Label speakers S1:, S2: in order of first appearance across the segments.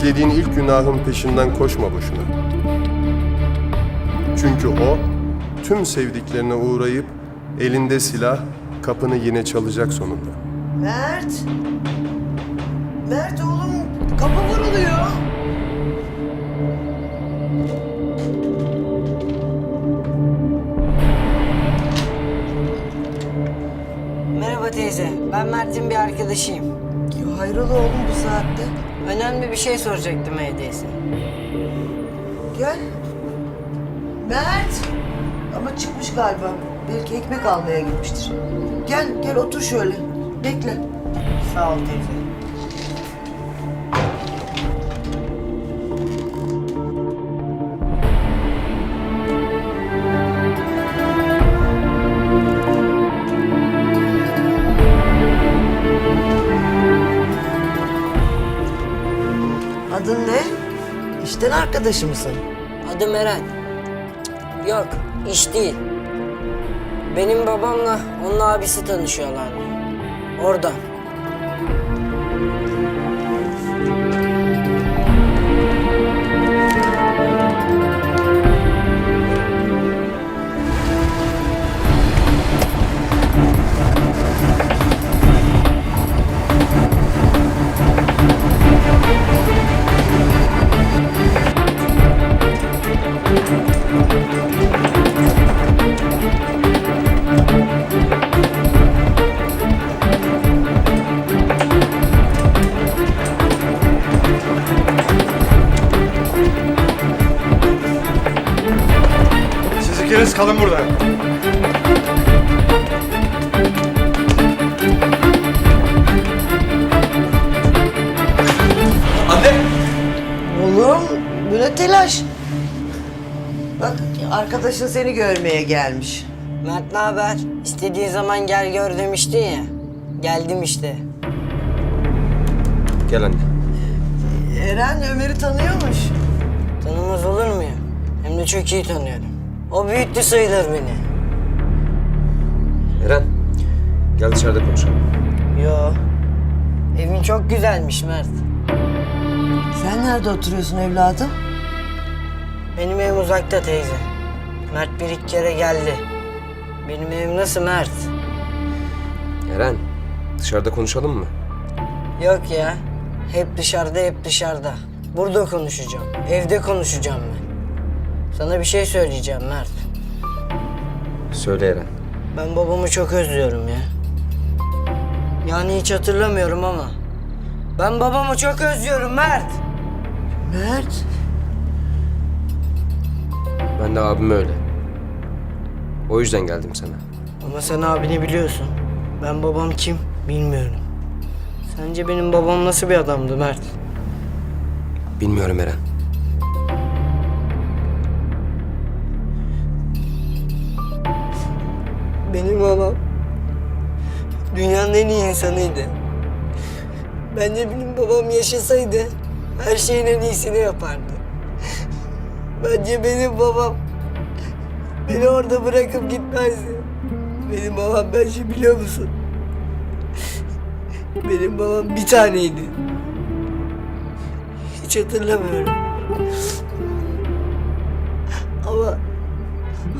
S1: İşlediğin ilk günahın peşinden koşma boşuna. Çünkü o tüm sevdiklerine uğrayıp elinde silah kapını yine çalacak sonunda.
S2: Mert. Mert oğlum kapı vuruluyor.
S3: Merhaba teyze. Ben Mert'in bir arkadaşıyım.
S2: Ya hayrola oğlum bu saatte?
S3: Önemli bir şey soracaktım hediyesi.
S2: Gel. Mert. Ama çıkmış galiba. Belki ekmek almaya gitmiştir. Gel gel otur şöyle. Bekle.
S3: Sağ ol teyze.
S2: Arkadaşı mısın?
S3: Adım Eren. Cık, Yok, iş değil. Benim babamla onun abisi tanışıyorlardı. Oradan.
S4: Siz ikiniz kalın burada. Anne!
S2: Oğlum bu ne telaş? Bak arkadaşın seni görmeye gelmiş.
S3: Mert ne haber? İstediğin zaman gel gör demiştin ya. Geldim işte.
S1: Gel anne.
S2: Eren Ömer'i tanıyormuş.
S3: Tanımaz olur muyum? Hem de çok iyi tanıyorum. O büyüttü sayılır beni.
S5: Eren, gel dışarıda konuşalım.
S3: Yo. Evin çok güzelmiş Mert.
S2: Sen nerede oturuyorsun evladım?
S3: Benim evim uzakta teyze. Mert bir iki kere geldi. Benim evim nasıl Mert?
S5: Eren, dışarıda konuşalım mı?
S3: Yok ya. Hep dışarıda hep dışarıda. Burada konuşacağım. Evde konuşacağım ben. Sana bir şey söyleyeceğim Mert.
S5: Söyle Eren.
S3: Ben babamı çok özlüyorum ya. Yani hiç hatırlamıyorum ama. Ben babamı çok özlüyorum Mert.
S2: Mert.
S5: Ben de abim öyle. O yüzden geldim sana.
S3: Ama sen abini biliyorsun. Ben babam kim bilmiyorum. Sence benim babam nasıl bir adamdı Mert?
S5: Bilmiyorum Eren.
S3: Benim babam dünyanın en iyi insanıydı. Bence benim babam yaşasaydı her şeyin en iyisini yapardı. Bence benim babam beni orada bırakıp gitmezdi. Benim babam bence biliyor musun? Benim babam bir taneydi. Hiç hatırlamıyorum. Ama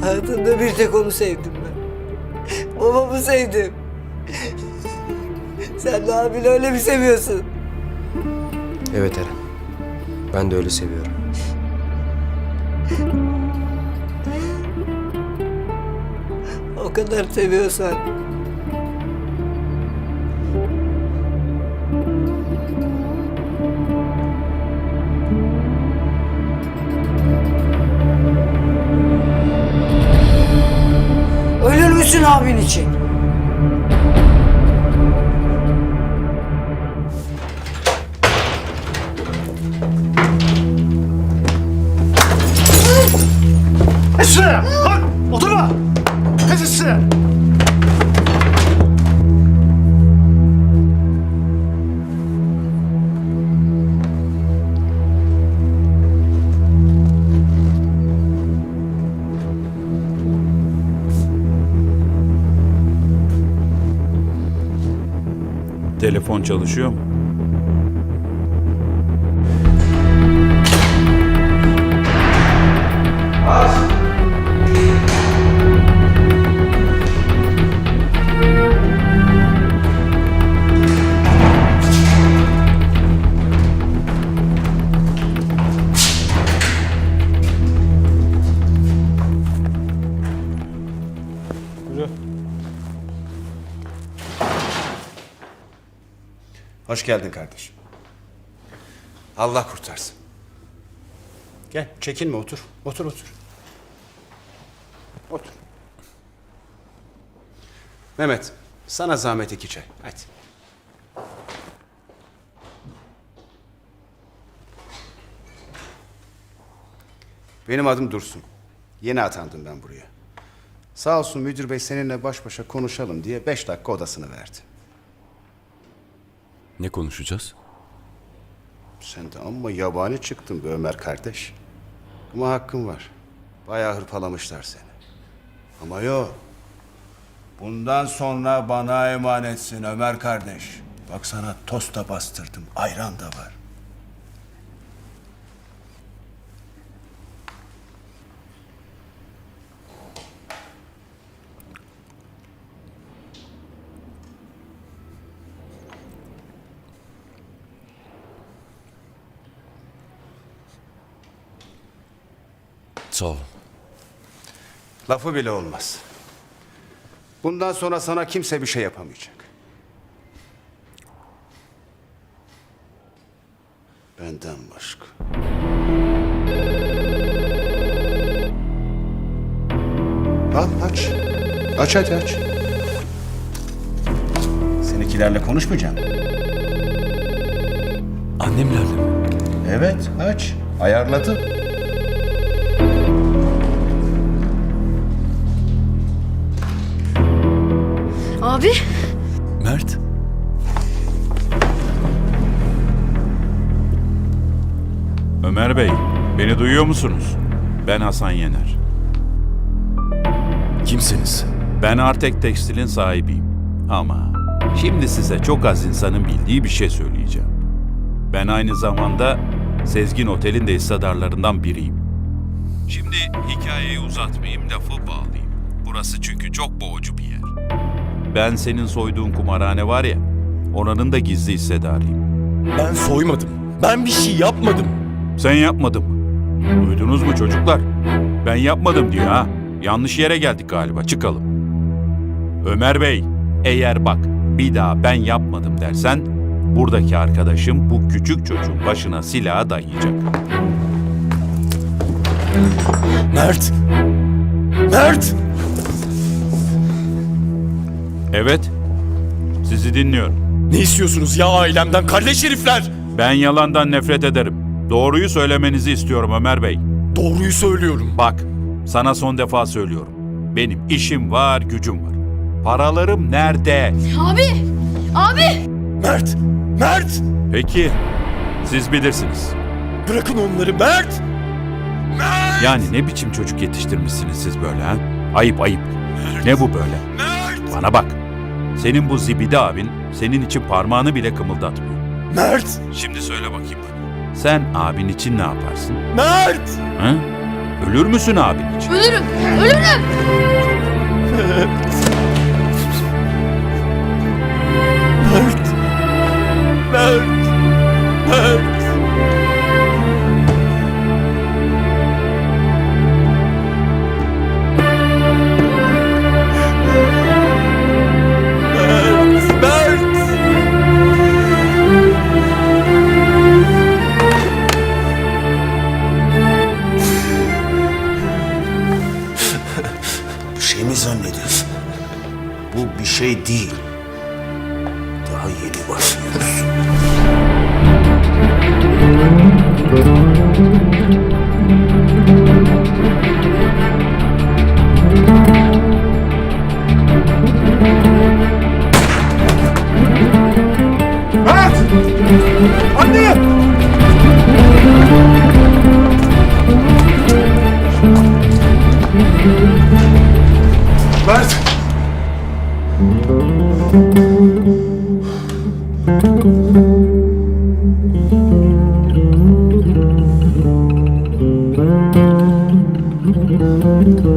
S3: hayatımda bir tek onu sevdim ben. Babamı sevdim. Sen de abini öyle mi seviyorsun?
S5: Evet Eren. Ben de öyle seviyorum.
S3: O kadar seviyorsan. Müsün abin için?
S6: Telefon çalışıyor mu? Hoş geldin kardeşim. Allah kurtarsın. Gel çekinme otur. Otur otur. Otur. Mehmet sana zahmet iki çay. Hadi. Benim adım Dursun. Yeni atandım ben buraya. Sağ olsun müdür bey seninle baş başa konuşalım diye beş dakika odasını verdi.
S7: Ne konuşacağız?
S6: Sen de amma yabani çıktın be Ömer kardeş. Ama hakkın var. Bayağı hırpalamışlar seni. Ama yok. Bundan sonra bana emanetsin Ömer kardeş. Bak sana tost da bastırdım. Ayran da var.
S7: Sağ ol.
S6: Lafı bile olmaz. Bundan sonra sana kimse bir şey yapamayacak. Benden başka. Al aç. Aç hadi aç. Seninkilerle konuşmayacağım.
S7: Annemlerle mi?
S6: Evet aç. Ayarladım.
S8: Abi
S7: Mert.
S9: Ömer Bey, beni duyuyor musunuz? Ben Hasan Yener.
S7: Kimsiniz?
S9: Ben Artek Tekstil'in sahibiyim. Ama şimdi size çok az insanın bildiği bir şey söyleyeceğim. Ben aynı zamanda Sezgin Otel'in de hissedarlarından biriyim. Şimdi hikayeyi uzatmayayım, lafı bağlayayım. Burası çünkü çok boğucu bir yer. Ben senin soyduğun kumarhane var ya, oranın da gizli hissedarıyım.
S7: Ben soymadım. Ben bir şey yapmadım.
S9: Sen yapmadın mı? Duydunuz mu çocuklar? Ben yapmadım diyor ha. Yanlış yere geldik galiba. Çıkalım. Ömer Bey, eğer bak bir daha ben yapmadım dersen buradaki arkadaşım bu küçük çocuğun başına silahı dayayacak.
S7: Mert. Mert.
S9: Evet. Sizi dinliyorum.
S7: Ne istiyorsunuz ya ailemden kalleş herifler?
S9: Ben yalandan nefret ederim. Doğruyu söylemenizi istiyorum Ömer Bey.
S7: Doğruyu söylüyorum.
S9: Bak, sana son defa söylüyorum. Benim işim var, gücüm var. Paralarım nerede?
S8: abi abi
S7: Mert. Mert.
S9: Peki, siz bilirsiniz.
S7: Bırakın onları Mert. Mert.
S9: Yani ne biçim çocuk yetiştirmişsiniz siz böyle ha? Ayıp ayıp. Ne bu böyle?
S7: Mert.
S9: Bana bak. Senin bu zibidi abin senin için parmağını bile kımıldatmıyor.
S7: Mert.
S9: Şimdi söyle bakayım bana. Sen abin için ne yaparsın?
S7: Mert.
S9: Ha? Ölür müsün abin için?
S8: ölürüm ölürüm.
S7: Mert. Mert. Mert.
S6: Şey. Thank
S1: you.